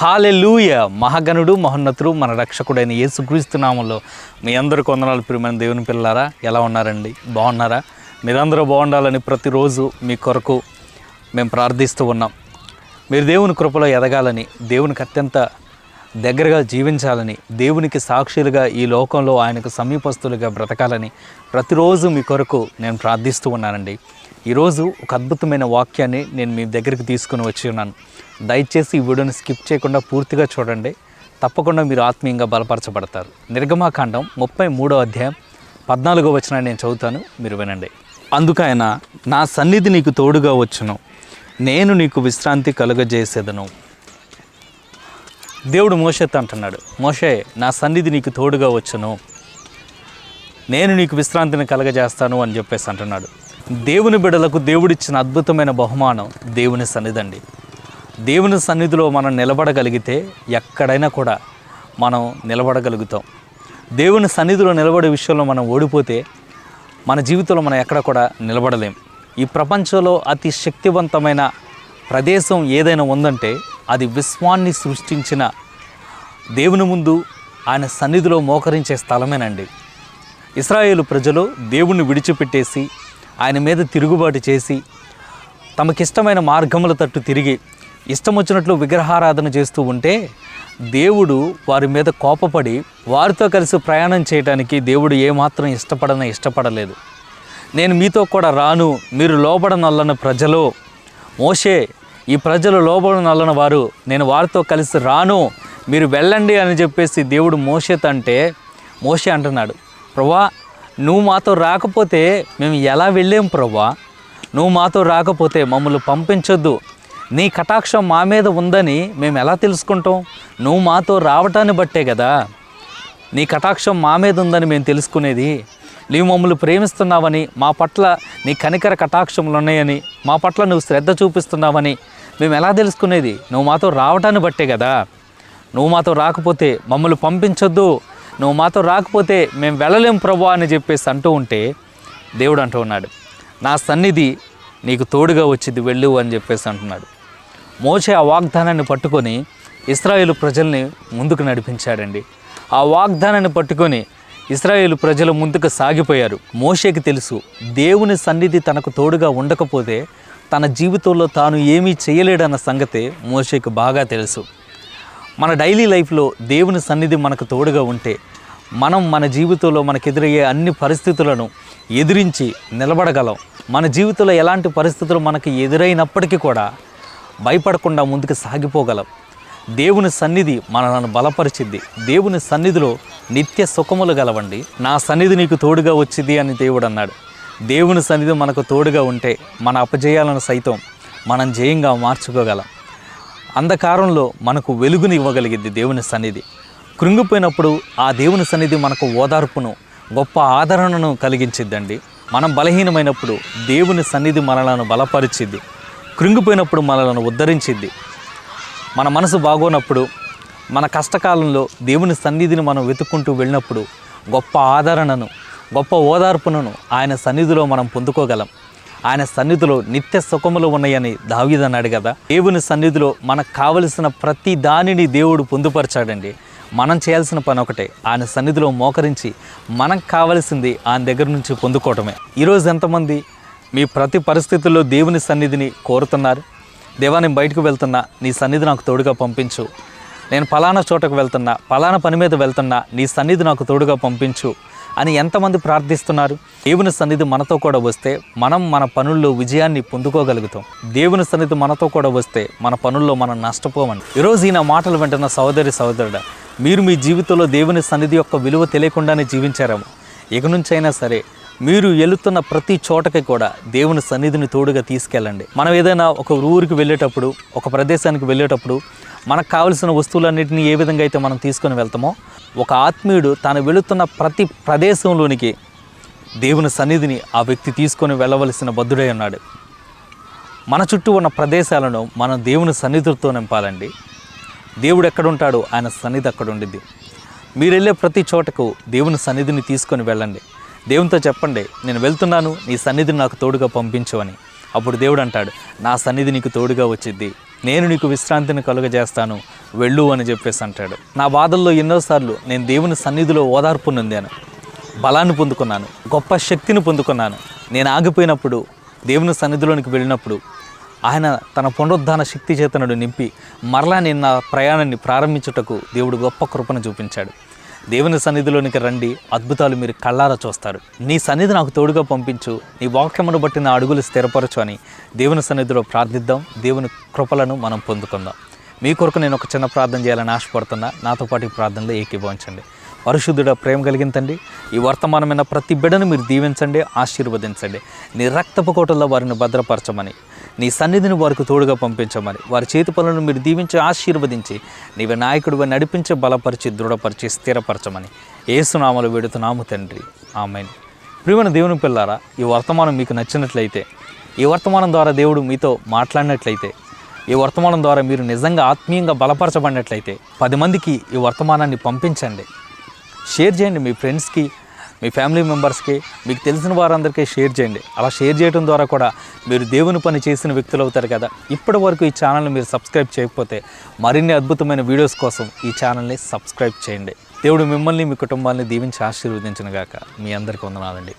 Hallelujah మహాగణుడు మహోన్నతుడు మన రక్షకుడైన యేసుక్రీస్తునామంలో మీ అందరు కొందనాలు ప్రియమైన దేవుని పిల్లారా ఎలా ఉన్నారండి? బాగున్నారా? మీరందరూ బాగుండాలని ప్రతిరోజు మీ కొరకు మేము ప్రార్థిస్తూ ఉన్నాం. మీరు దేవుని కృపలో ఎదగాలని దేవునికి అత్యంత దగ్గరగా జీవించాలని దేవునికి సాక్షులుగా ఈ లోకంలో ఆయనకు సమీపస్తులుగా బ్రతకాలని ప్రతిరోజు మీ కొరకు నేను ప్రార్థిస్తూ ఉన్నానండి. ఈరోజు ఒక అద్భుతమైన వాక్యాన్ని నేను మీ దగ్గరికి తీసుకుని వచ్చి ఉన్నాను. దయచేసి ఈ వీడియోని స్కిప్ చేయకుండా పూర్తిగా చూడండి. తప్పకుండా మీరు ఆత్మీయంగా బలపరచబడతారు. నిర్గమాకాండం ముప్పై మూడో అధ్యాయం పద్నాలుగో వచ్చిన నేను చదువుతాను. మీరు వినండి. అందుకైన నా సన్నిధి నీకు తోడుగా వచ్చును. నేను నీకు విశ్రాంతి కలుగజేసేదను. దేవుడు మోషతో అంటున్నాడు. మోషే నా సన్నిధి నీకు తోడుగా వచ్చును. నేను నీకు విశ్రాంతిని కలగజేస్తాను అని చెప్పేసి అంటున్నాడు. దేవుని బిడలకు దేవుడిచ్చిన అద్భుతమైన బహుమానం దేవుని సన్నిధి అండి. దేవుని సన్నిధిలో మనం నిలబడగలిగితే ఎక్కడైనా కూడా మనం నిలబడగలుగుతాం. దేవుని సన్నిధిలో నిలబడే విషయంలో మనం ఓడిపోతే మన జీవితంలో మనం ఎక్కడ కూడా నిలబడలేం. ఈ ప్రపంచంలో అతి శక్తివంతమైన ప్రదేశం ఏదైనా ఉందంటే అది విశ్వాన్ని సృష్టించిన దేవుని ముందు ఆయన సన్నిధిలో మోకరించే స్థలమేనండి. ఇస్రాయేలు ప్రజలు దేవుణ్ణి విడిచిపెట్టేసి ఆయన మీద తిరుగుబాటు చేసి తమకిష్టమైన మార్గముల తట్టు తిరిగి ఇష్టం వచ్చినట్లు విగ్రహారాధన చేస్తూ ఉంటే దేవుడు వారి మీద కోపపడి వారితో కలిసి ప్రయాణం చేయడానికి దేవుడు ఏమాత్రం ఇష్టపడన ఇష్టపడలేదు. నేను మీతో కూడా రాను మీరు లోబడనల్లన ప్రజలు. మోషే ఈ ప్రజలు లోబడనల్లన వారు నేను వారితో కలిసి రాను మీరు వెళ్ళండి అని చెప్పేసి దేవుడు మోషేతో అంటే మోషే అంటున్నాడు ప్రభా నువ్వు మాతో రాకపోతే మేము ఎలా వెళ్ళాం ప్రభా? నువ్వు మాతో రాకపోతే మమ్మల్ని పంపించొద్దు. నీ కటాక్షం మా మీద ఉందని మేము ఎలా తెలుసుకుంటాం? నువ్వు మాతో రావటాన్ని బట్టే కదా. నీ కటాక్షం మా మీద ఉందని మేము తెలుసుకునేది. నీవు మమ్మల్ని ప్రేమిస్తున్నావని మా పట్ల నీ కనికర కటాక్షములు ఉన్నాయని మా పట్ల నువ్వు శ్రద్ధ చూపిస్తున్నావని మేము ఎలా తెలుసుకునేది? నువ్వు మాతో రావటాన్ని బట్టే కదా. నువ్వు మాతో రాకపోతే మమ్మల్ని పంపించొద్దు. నువ్వు మాతో రాకపోతే మేము వెళ్ళలేం ప్రభు అని చెప్పేసి అంటూ ఉంటే దేవుడు అంటూ ఉన్నాడు నా సన్నిధి నీకు తోడుగా వచ్చింది వెళ్ళు అని చెప్పేసి అంటున్నాడు. మోసే ఆ వాగ్దానాన్ని పట్టుకొని ఇస్రాయేల్ ప్రజల్ని ముందుకు నడిపించాడండి. ఆ వాగ్దానాన్ని పట్టుకొని ఇస్రాయేలు ప్రజలు ముందుకు సాగిపోయారు. మోషేకి తెలుసు దేవుని సన్నిధి తనకు తోడుగా ఉండకపోతే తన జీవితంలో తాను ఏమీ చేయలేడన్న సంగతి మోషేకి బాగా తెలుసు. మన డైలీ లైఫ్లో దేవుని సన్నిధి మనకు తోడుగా ఉంటే మనం మన జీవితంలో మనకు ఎదురయ్యే అన్ని పరిస్థితులను ఎదిరించి నిలబడగలం. మన జీవితంలో ఎలాంటి పరిస్థితులు మనకు ఎదురైనప్పటికీ కూడా భయపడకుండా ముందుకు సాగిపోగలం. దేవుని సన్నిధి మనలను బలపరిచింది దేవుని సన్నిధిలో నిత్య సుఖములు గలవండి. నా సన్నిధి నీకు తోడుగా వచ్చింది అని దేవుడు అన్నాడు. దేవుని సన్నిధి మనకు తోడుగా ఉంటే మన అపజయాలను సైతం మనం జయంగా మార్చుకోగలం. అంధకారంలో మనకు వెలుగుని ఇవ్వగలిగింది దేవుని సన్నిధి. కృంగిపోయినప్పుడు ఆ దేవుని సన్నిధి మనకు ఓదార్పును గొప్ప ఆదరణను కలిగించిద్దండి. మనం బలహీనమైనప్పుడు దేవుని సన్నిధి మనలను బలపరిచిద్ది. కృంగిపోయినప్పుడు మనలను ఉద్ధరించిద్ది. మన మనసు బాగోనప్పుడు మన కష్టకాలంలో దేవుని సన్నిధిని మనం వెతుక్కుంటూ వెళ్ళినప్పుడు గొప్ప ఆదరణను గొప్ప ఓదార్పును ఆయన సన్నిధిలో మనం పొందుకోగలం. ఆయన సన్నిధిలో నిత్య సుఖములు ఉన్నాయని దావీదన్నాడు కదా. దేవుని సన్నిధిలో మనకు కావలసిన ప్రతి దానిని దేవుడు పొందుపరచాడండి. మనం చేయాల్సిన పని ఒకటే ఆయన సన్నిధిలో మోకరించి మనకు కావలసింది ఆయన దగ్గర నుంచి పొందుకోవటమే. ఈరోజు ఎంతమంది మీ ప్రతి పరిస్థితుల్లో దేవుని సన్నిధిని కోరుతున్నారు? దేవా నేను బయటకు వెళ్తున్నా నీ సన్నిధి నాకు తోడుగా పంపించు. నేను పలానా చోటకు వెళ్తున్నా పలానా పని మీద వెళ్తున్నా నీ సన్నిధి నాకు తోడుగా పంపించు అని ఎంతమంది ప్రార్థిస్తున్నారు? దేవుని సన్నిధి మనతో కూడా వస్తే మనం మన పనుల్లో విజయాన్ని పొందుకోగలుగుతాం. దేవుని సన్నిధి మనతో కూడా వస్తే మన పనుల్లో మనం నష్టపోమని ఈరోజు ఈయన మాటలు వింటున్న సహోదరి సహోదరుడు మీరు మీ జీవితంలో దేవుని సన్నిధి యొక్క విలువ తెలియకుండానే జీవించారేమో. ఇక నుంచైనా సరే మీరు వెళుతున్న ప్రతి చోటకి కూడా దేవుని సన్నిధిని తోడుగా తీసుకెళ్ళండి. మనం ఏదైనా ఒక ఊరికి వెళ్ళేటప్పుడు ఒక ప్రదేశానికి వెళ్ళేటప్పుడు మనకు కావలసిన వస్తువులన్నింటినీ ఏ విధంగా అయితే మనం తీసుకొని వెళ్తామో ఒక ఆత్మీయుడు తాను వెళుతున్న ప్రతి ప్రదేశంలోనికి దేవుని సన్నిధిని ఆ వ్యక్తి తీసుకొని వెళ్ళవలసిన బద్ధుడై ఉన్నాడు. మన చుట్టూ ఉన్న ప్రదేశాలను మనం దేవుని సన్నిధులతో నింపాలండి. దేవుడు ఎక్కడుంటాడో ఆయన సన్నిధి అక్కడ ఉండిద్ది. మీరు వెళ్ళే ప్రతి చోటకు దేవుని సన్నిధిని తీసుకొని వెళ్ళండి. దేవునితో చెప్పండి నేను వెళ్తున్నాను నీ సన్నిధిని నాకు తోడుగా పంపించు అని. అప్పుడు దేవుడు అంటాడు నా సన్నిధి నీకు తోడుగా వచ్చిద్ది నేను నీకు విశ్రాంతిని కలుగజేస్తాను వెళ్ళు అని చెప్పేసి అంటాడు. నా బాధల్లో ఎన్నోసార్లు నేను దేవుని సన్నిధిలో ఓదార్పు నొందాను బలాన్ని పొందుకున్నాను గొప్ప శక్తిని పొందుకున్నాను. నేను ఆగిపోయినప్పుడు దేవుని సన్నిధిలోనికి వెళ్ళినప్పుడు ఆయన తన పునరుద్ధాన శక్తి చేతనుడు నింపి మరలా నేను నా ప్రయాణాన్ని ప్రారంభించుటకు దేవుడు గొప్ప కృపను చూపించాడు. దేవుని సన్నిధిలోనికి రండి అద్భుతాలు మీరు కళ్ళారా చూస్తారు. నీ సన్నిధి నాకు తోడుగా పంపించు నీ వాక్యమును బట్టి నా అడుగులు స్థిరపరచు అని దేవుని సన్నిధిలో ప్రార్థిద్దాం. దేవుని కృపలను మనం పొందుకుందాం. మీ కొరకు నేను ఒక చిన్న ప్రార్థన చేయాలని ఆశపడుతున్నా. నాతో పాటు ఈ ప్రార్థనలో ఏకీభవించండి. పరిశుద్ధుడ ప్రేమ కలిగించండి ఈ వర్తమానమైన ప్రతి బిడ్డను మీరు దీవించండి ఆశీర్వదించండి. నీ రక్తపు కోటల్లో వారిని భద్రపరచమని నీ సన్నిధిని వారికి తోడుగా పంపించమని. వారి చేతి పనులను మీరు దీవించి ఆశీర్వదించి నీవే నాయకుడిగా నడిపించి బలపరిచి దృఢపరిచి స్థిరపరచమని. ఏసునామలు వేడుతున్నాము తండ్రి. ఆమెన్. ప్రియమైన దేవుని పిల్లారా ఈ వర్తమానం మీకు నచ్చినట్లయితే ఈ వర్తమానం ద్వారా దేవుడు మీతో మాట్లాడినట్లయితే ఈ వర్తమానం ద్వారా మీరు నిజంగా ఆత్మీయంగా బలపరచబడినట్లయితే పది మందికి ఈ వర్తమానాన్ని పంపించండి. షేర్ చేయండి మీ ఫ్రెండ్స్కి మీ ఫ్యామిలీ మెంబర్స్కి మీకు తెలిసిన వారందరికీ షేర్ చేయండి. అలా షేర్ చేయడం ద్వారా కూడా మీరు దేవుని పని చేసిన వ్యక్తులు అవుతారు కదా. ఇప్పటి వరకు ఈ ఛానల్ని మీరు సబ్స్క్రైబ్ చేయకపోతే మరిన్ని అద్భుతమైన వీడియోస్ కోసం ఈ ఛానల్ని సబ్స్క్రైబ్ చేయండి. దేవుడు మిమ్మల్ని మీ కుటుంబాన్ని దీవించి ఆశీర్వదించిన గాక. మీ అందరికీ వందనాలండి.